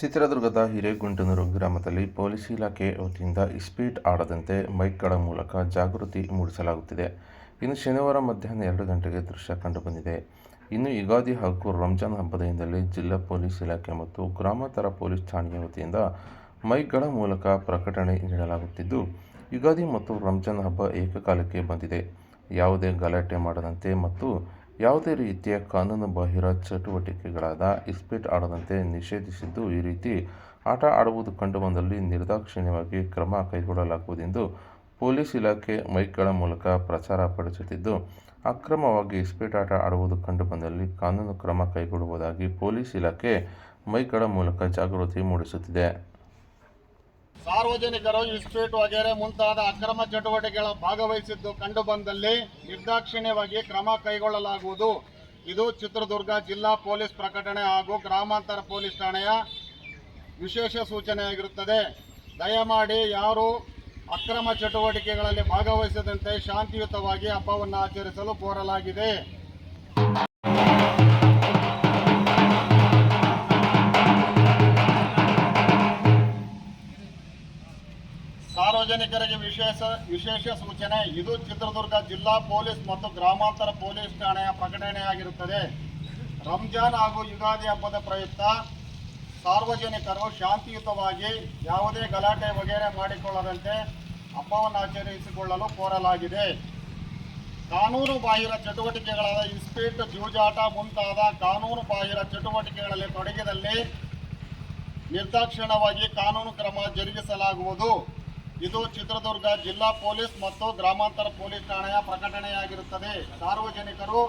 ಚಿತ್ರದುರ್ಗದ ಹಿರೇಗುಂಟನೂರು ಗ್ರಾಮದಲ್ಲಿ ಪೊಲೀಸ್ ಇಲಾಖೆ ವತಿಯಿಂದ ಇಸ್ಪೀಟ್ ಆಡದಂತೆ ಮೈಕ್ಗಳ ಮೂಲಕ ಜಾಗೃತಿ ಮೂಡಿಸಲಾಗುತ್ತಿದೆ. ಇನ್ನು ಶನಿವಾರ ಮಧ್ಯಾಹ್ನ ಎರಡು ಗಂಟೆಗೆ ದೃಶ್ಯ ಕಂಡುಬಂದಿದೆ. ಇನ್ನು ಯುಗಾದಿ ಹಾಗೂ ರಂಜಾನ್ ಹಬ್ಬದ ಹಿನ್ನೆಲೆ ಜಿಲ್ಲಾ ಪೊಲೀಸ್ ಇಲಾಖೆ ಮತ್ತು ಗ್ರಾಮಾಂತರ ಪೊಲೀಸ್ ಠಾಣೆಯ ವತಿಯಿಂದ ಮೈಕ್ಗಳ ಮೂಲಕ ಪ್ರಕಟಣೆ ನೀಡಲಾಗುತ್ತಿದ್ದು, ಯುಗಾದಿ ಮತ್ತು ರಂಜಾನ್ ಹಬ್ಬ ಏಕಕಾಲಕ್ಕೆ ಬಂದಿದೆ. ಯಾವುದೇ ಗಲಾಟೆ ಮಾಡದಂತೆ ಮತ್ತು ಯಾವುದೇ ರೀತಿಯ ಕಾನೂನು ಬಾಹಿರ ಚಟುವಟಿಕೆಗಳಾದ ಇಸ್ಪೀಟ್ ಆಡದಂತೆ ನಿಷೇಧಿಸಿದ್ದು, ಈ ರೀತಿ ಆಟ ಆಡುವುದು ಕಂಡುಬಂದಲ್ಲಿ ನಿರ್ದಾಕ್ಷಿಣ್ಯವಾಗಿ ಕ್ರಮ ಕೈಗೊಳ್ಳಲಾಗುವುದೆಂದು ಪೊಲೀಸ್ ಇಲಾಖೆ ಮೈಕ್ಗಳ ಮೂಲಕ ಪ್ರಚಾರ ಪಡಿಸುತ್ತಿದ್ದು, ಅಕ್ರಮವಾಗಿ ಇಸ್ಪೀಟ್ ಆಟ ಆಡುವುದು ಕಂಡುಬಂದಲ್ಲಿ ಕಾನೂನು ಕ್ರಮ ಕೈಗೊಳ್ಳುವುದಾಗಿ ಪೊಲೀಸ್ ಇಲಾಖೆ ಮೈಕ್ಗಳ ಮೂಲಕ ಜಾಗೃತಿ ಮೂಡಿಸುತ್ತಿದೆ. ಸಾರ್ವಜನಿಕರು ಇನ್ಸ್ಟಿಟ್ಯೂಟ್ ವಗೇರೆ ಮುಂತಾದ ಅಕ್ರಮ ಚಟುವಟಿಕೆಗಳ ಭಾಗವಹಿಸಿದ್ದು ಕಂಡುಬಂದಲ್ಲಿ ನಿರ್ದಾಕ್ಷಿಣ್ಯವಾಗಿ ಕ್ರಮ ಕೈಗೊಳ್ಳಲಾಗುವುದು. ಇದು ಚಿತ್ರದುರ್ಗ ಜಿಲ್ಲಾ ಪೊಲೀಸ್ ಪ್ರಕಟಣೆ ಹಾಗೂ ಗ್ರಾಮಾಂತರ ಪೊಲೀಸ್ ಠಾಣೆಯ ವಿಶೇಷ ಸೂಚನೆಯಾಗಿರುತ್ತದೆ. ದಯಮಾಡಿ ಯಾರು ಅಕ್ರಮ ಚಟುವಟಿಕೆಗಳಲ್ಲಿ ಭಾಗವಹಿಸದಂತೆ ಶಾಂತಿಯುತವಾಗಿ ಹಬ್ಬವನ್ನು ಆಚರಿಸಲು ಕೋರಲಾಗಿದೆ. ಸಾರ್ವಜನಿಕರಿಗೆ ವಿಶೇಷ ವಿಶೇಷ ಸೂಚನೆ. ಇದು ಚಿತ್ರದುರ್ಗ ಜಿಲ್ಲಾ ಪೊಲೀಸ್ ಮತ್ತು ಗ್ರಾಮಾಂತರ ಪೊಲೀಸ್ ಠಾಣೆಯ ಪ್ರಕಟಣೆಯಾಗಿರುತ್ತದೆ. ರಂಜಾನ್ ಹಾಗೂ ಯುಗಾದಿ ಹಬ್ಬದ ಪ್ರಯುಕ್ತ ಸಾರ್ವಜನಿಕರು ಶಾಂತಿಯುತವಾಗಿ ಯಾವುದೇ ಗಲಾಟೆ ವಗೇರೆ ಮಾಡಿಕೊಳ್ಳದಂತೆ ಹಬ್ಬವನ್ನು ಆಚರಿಸಿಕೊಳ್ಳಲು ಕೋರಲಾಗಿದೆ. ಕಾನೂನು ಬಾಹಿರ ಚಟುವಟಿಕೆಗಳಾದ ಇಸ್ಪೀಟ್, ಜೂಜಾಟ ಮುಂತಾದ ಕಾನೂನು ಬಾಹಿರ ಚಟುವಟಿಕೆಗಳಲ್ಲಿ ತೊಡಗಿದಲ್ಲಿ ನಿರ್ದಾಕ್ಷಿಣವಾಗಿ ಕಾನೂನು ಕ್ರಮ ಜರುಗಿಸಲಾಗುವುದು. ಇದು ಚಿತ್ರದುರ್ಗ ಜಿಲ್ಲಾ ಪೊಲೀಸ್ ಮತ್ತು ಗ್ರಾಮಾಂತರ ಪೊಲೀಸ್ ಠಾಣೆಯ ಪ್ರಕಟಣೆಯಾಗಿರುತ್ತದೆ. ಸಾರ್ವಜನಿಕರು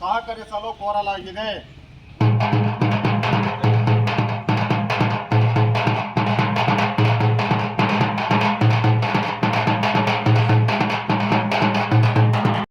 ಸಹಕರಿಸಲು ಕೋರಲಾಗಿದೆ.